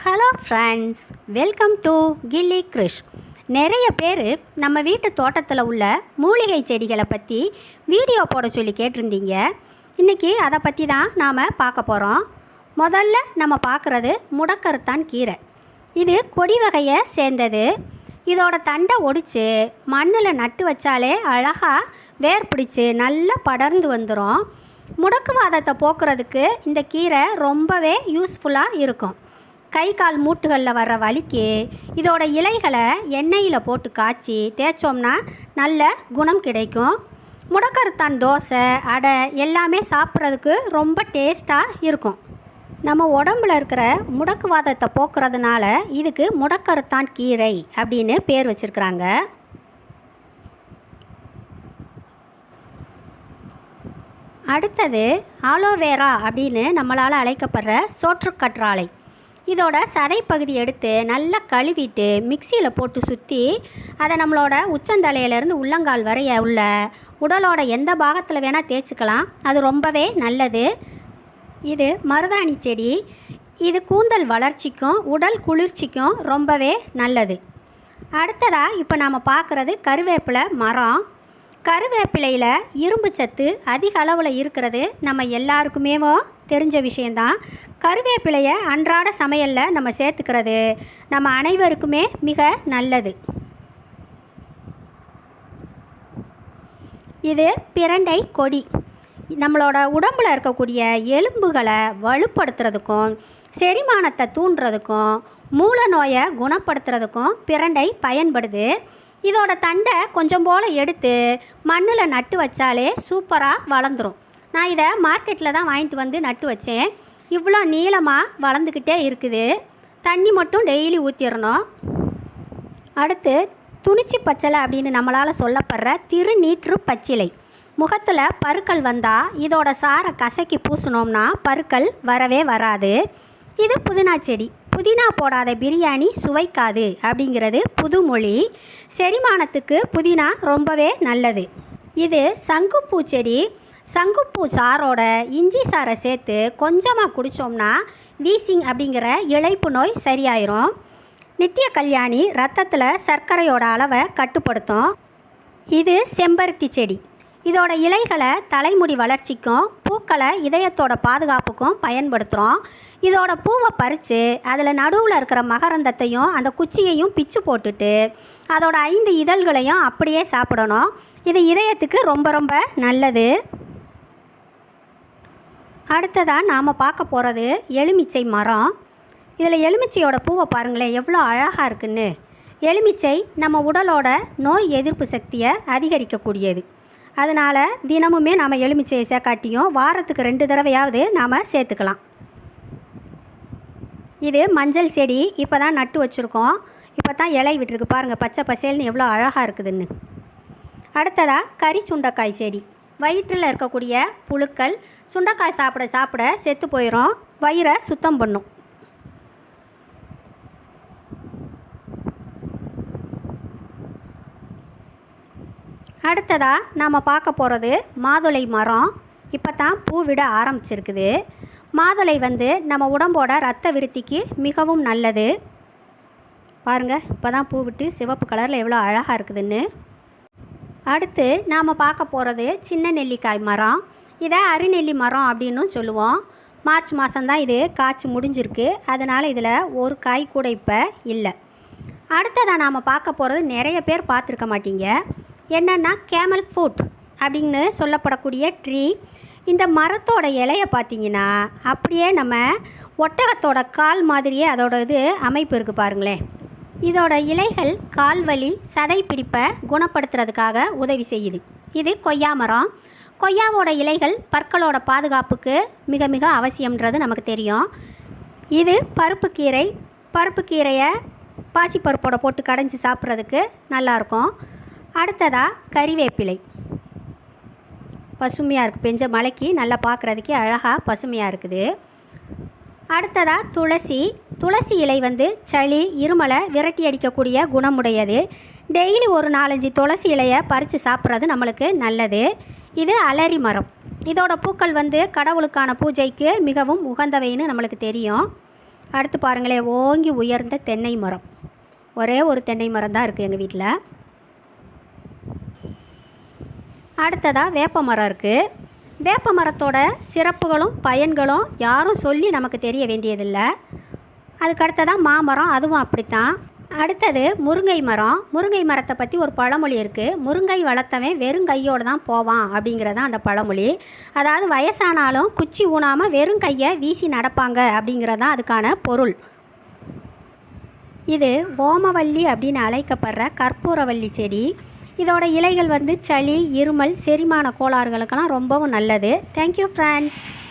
Hello friends welcome to Killi Krish நிறைய பேர் நம்ம வீட்டு தோட்டத்தில் உள்ள மூலிகை செடிகளை பற்றி வீடியோ போட சொல்லி கேட்டிருந்தீங்க. இன்றைக்கி அதை பற்றி தான் நாம் பார்க்க போகிறோம் முதல்ல நம்ம பார்க்குறது முடக்கருத்தான் கீரை. இது கொடி வகையை சேர்ந்தது. இதோட தண்டை ஒடிச்சு மண்ணில் நட்டு வச்சாலே அழகாக வேர் பிடிச்சி நல்லா படர்ந்து வந்துடும் முடக்குவாதத்தை போக்குறதுக்கு இந்த கீரை ரொம்பவே யூஸ்ஃபுல்லாக இருக்கும். கை கால் மூட்டுகளில் வர்ற வலிக்கு இதோட இலைகளை எண்ணெயில் போட்டு காய்ச்சி தேய்ச்சோம்னா நல்ல குணம் கிடைக்கும். முடக்கருத்தான் தோசை அடை எல்லாமே சாப்பிட்றதுக்கு ரொம்ப டேஸ்ட்டாக இருக்கும். நம்ம உடம்புல இருக்கிற முடக்குவாதத்தை போக்குறதுனால இதுக்கு முடக்கருத்தான் கீரை அப்படின்னு பேர் வச்சிருக்கிறாங்க. அடுத்தது ஆலோவேரா அப்படின்னு நம்மளால் அழைக்கப்படுற சோற்றுக்கற்றாழை இதோட சதை பகுதி எடுத்து நல்லா கழுவிட்டு மிக்சியில் போட்டு சுற்றி அதை நம்மளோட உச்சந்தலையிலேருந்து உள்ளங்கால் வரைய உள்ள உடலோட எந்த பாகத்தில் வேணால் தேய்ச்சிக்கலாம். அது ரொம்பவே நல்லது. இது மருதாணி செடி. இது கூந்தல் வளர்ச்சிக்கும் உடல் குளிர்ச்சிக்கும் ரொம்பவே நல்லது. அடுத்ததாக இப்போ நாம் பார்க்குறது கருவேப்பிலை மரம். கருவேப்பிலையில் இரும்பு சத்து அதிக அளவில் இருக்கிறது நம்ம எல்லாருக்குமே தெரிஞ்ச விஷயந்தான் கருவேப்பிலையை அன்றாட சமையலில் நம்ம சேர்த்துக்கிறது. நம்ம அனைவருக்குமே மிக நல்லது. இது பிரண்டை கொடி. நம்மளோட உடம்பில் இருக்கக்கூடிய எலும்புகளை வலுப்படுத்துறதுக்கும் செரிமானத்தை தூண்டுறதுக்கும் மூல நோயை குணப்படுத்துறதுக்கும் பிரண்டை பயன்படுது. இதோட தண்டை கொஞ்சம் போல் எடுத்து மண்ணில் நட்டு வச்சாலே சூப்பராக வளர்ந்துடும் நான் இதை மார்க்கெட்டில் தான் வாங்கிட்டு வந்து நட்டு வச்சேன். இவ்வளோ நீளமாக வளர்ந்துக்கிட்டே இருக்குது. தண்ணி மட்டும் டெய்லி ஊற்றிடணும் அடுத்து துணிச்சி பச்சலை அப்படின்னு நம்மளால் சொல்லப்படுற திருநீற்று பச்சிலை. முகத்தில் பருக்கள் வந்தால் இதோட சாரை கசக்கி பூசினோம்னா பருக்கள் வரவே வராது. இது புதினா செடி. புதினா போடாத பிரியாணி சுவைக்காது அப்படிங்கிறது புதுமொழி. செரிமானத்துக்கு புதினா ரொம்பவே நல்லது. இது சங்குப்பூ செடி சங்குப்பூ சாரோட இஞ்சி சாரை சேர்த்து கொஞ்சமாக குடித்தோம்னா வீசிங் அப்படிங்கிற இழைப்பு நோய் சரியாயிரும். நித்திய கல்யாணி ரத்தத்தில் சர்க்கரையோட அளவை கட்டுப்படுத்தும். இது செம்பருத்தி செடி. இதோட இலைகளை தலைமுடி வளர்ச்சிக்கும் பூக்களை இதயத்தோட பாதுகாப்புக்கும் பயன்படுத்துகிறோம் இதோட பூவை பறித்து அதில் நடுவில் இருக்கிற மகரந்தத்தையும் அந்த குச்சியையும் பிச்சு போட்டுட்டு அதோட ஐந்து இதழ்களையும் அப்படியே சாப்பிடணும். இது இதயத்துக்கு ரொம்ப ரொம்ப நல்லது. அடுத்ததாக நாம் பார்க்க போகிறது எலுமிச்சை மரம். இதில் எலுமிச்சையோட பூவை பாருங்களேன் எவ்வளோ அழகாக இருக்குன்னு. எலுமிச்சை நம்ம உடலோட நோய் எதிர்ப்பு சக்தியை அதிகரிக்கக்கூடியது. அதனால் தினமுமே நாம் எலுமிச்சையை சேர்க்காட்டியும் வாரத்துக்கு ரெண்டு தடவையாவது நாம் சேர்த்துக்கலாம். இது மஞ்சள் செடி இப்போ தான் நட்டு வச்சுருக்கோம். இப்போ தான் இலை விட்டுருக்கு. பாருங்கள் பச்சை பசேல்னு எவ்வளோ அழகாக இருக்குதுன்னு. அடுத்ததாக கறி சுண்டைக்காய் செடி. வயிற்றில் இருக்கக்கூடிய புழுக்கள் சுண்டைக்காய் சாப்பிட சாப்பிட செத்து போயிடும் வயிறை சுத்தம் பண்ணும். அடுத்ததாக நாம் பார்க்க போகிறது மாதுளை மரம். இப்போ தான் பூ விட ஆரம்பிச்சிருக்குது. மாதுளை வந்து நம்ம உடம்போட ரத்த விருத்திக்கு மிகவும் நல்லது. பாருங்கள் இப்போ தான் பூ விட்டு சிவப்பு கலரில் எவ்வளோ அழகாக இருக்குதுன்னு. அடுத்து நாம் பார்க்க போகிறது சின்ன நெல்லிக்காய் மரம். இதை அரிநெல்லி மரம் அப்படின்னும் சொல்லுவோம். மார்ச் மாதம்தான் இது காய்ச்சி முடிஞ்சிருக்கு. அதனால் இதில் ஒரு காய் கூட இப்போ இல்லை. அடுத்ததாக நாம் பார்க்க போகிறது நிறைய பேர் பார்த்துருக்க மாட்டீங்க. என்னென்னா கேமல் ஃபுட் அப்படின்னு சொல்லப்படக்கூடிய ட்ரீ இந்த மரத்தோட இலையை பார்த்தீங்கன்னா அப்படியே நம்ம ஒட்டகத்தோட கால் மாதிரியே அதோட இது அமைப்பு இருக்குது பாருங்களேன். இதோட இலைகள் கால் வலி சதை பிடிப்பை குணப்படுத்துறதுக்காக உதவி செய்யுது. இது கொய்யா மரம். கொய்யாவோட இலைகள் பற்களோட பாதுகாப்புக்கு மிக மிக அவசியம்ன்றது நமக்கு தெரியும். இது பருப்பு கீரை. பருப்பு கீரையை பாசிப்பருப்போட போட்டு கடைஞ்சி சாப்பிட்றதுக்கு நல்லாயிருக்கும் அடுத்ததாக கறிவேப்பிலை. பசுமையாக இருக்குது பெஞ்ச மலைக்கு நல்லா பார்க்குறதுக்கே அழகாக பசுமையாக இருக்குது. அடுத்ததாக துளசி. துளசி இலை வந்து சளி இருமலை விரட்டி அடிக்கக்கூடிய குணமுடையது. டெய்லி ஒரு நாலஞ்சு துளசி இலையை பறித்து சாப்பிட்றது நம்மளுக்கு நல்லது. இது அலரி மரம். இதோட பூக்கள் வந்து கடவுளுக்கான பூஜைக்கு மிகவும் உகந்தவைன்னு நம்மளுக்கு தெரியும். அடுத்து பாருங்களேன் ஓங்கி உயர்ந்த தென்னை மரம். ஒரே ஒரு தென்னை மரம் தான் இருக்குது எங்கள் வீட்டில் அடுத்ததாக வேப்ப மரம் இருக்குது வேப்ப மரத்தோட சிறப்புகளும் பயன்களும் யாரும் சொல்லி நமக்கு தெரிய வேண்டியதில்லை. அதுக்கு அடுத்ததாக மாமரம் அதுவும் அப்படித்தான். அடுத்தது முருங்கை மரம். முருங்கை மரத்தை பற்றி ஒரு பழமொழி இருக்குது முருங்கை வளர்த்தவன் வெறும் கையோடு தான் போவான் அப்படிங்கிறது தான் அந்த பழமொழி. அதாவது வயசானாலும் குச்சி ஊனாமல் வெறும் கையை வீசி நடப்பாங்க அப்படிங்கிறது தான் அதுக்கான பொருள். இது ஓமவல்லி அப்படின்னு அழைக்கப்படுற கற்பூரவல்லி செடி. இதோட இலைகள் வந்து சளி இருமல் செரிமான கோளாறுகளுக்கெல்லாம் ரொம்பவும் நல்லது. Thank you friends